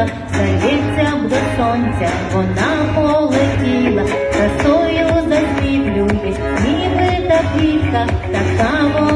тіла, завівся б до сонця, вона полетіла, красою засвітлює, ніби та квітка, така вона.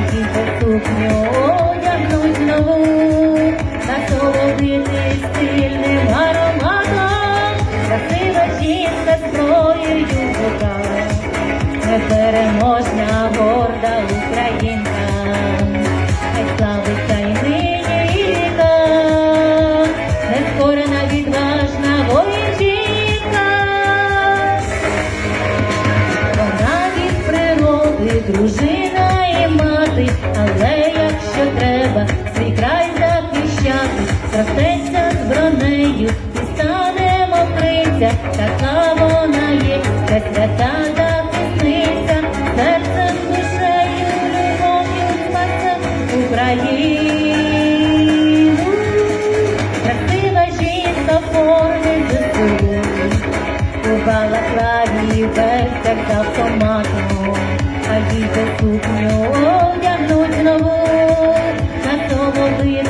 А діти сукню одягнуть нову, насолодити стильним ароматом. Красива жінка зброєю в руках, непереможна горда українка, хай славиться і нині і віка, нескорена відважна воїнчинка. Вона від природи, дружина зростеться з бронею і стане мокриця, така вона є, це свята захисниця, серцем душею, любов'ю спасе Україну. Красива жінка формі ЗСУ, у балаклаві вертер з автоматом, а діти сукню одягнуть нову, насолодити стильним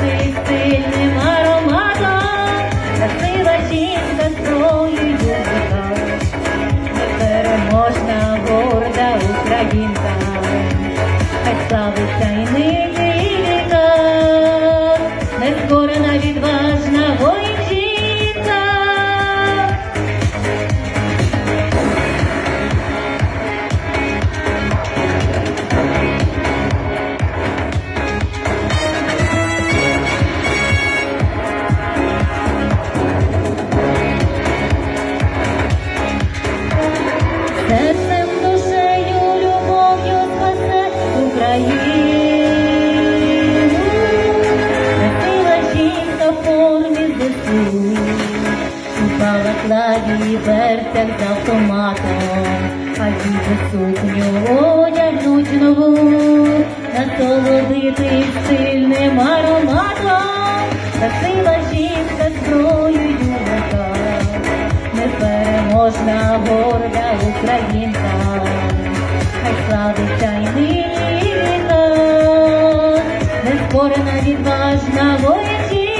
славиться і нині нескорена відважна воїнчинка. Серцем, вертер з автоматом, а діти сукню одягнуть нову, насолодити сильним ароматом. Красива жінка зброєю в руках непереможна горда українка, хай славиться й нині і нескорена відважна воїнка.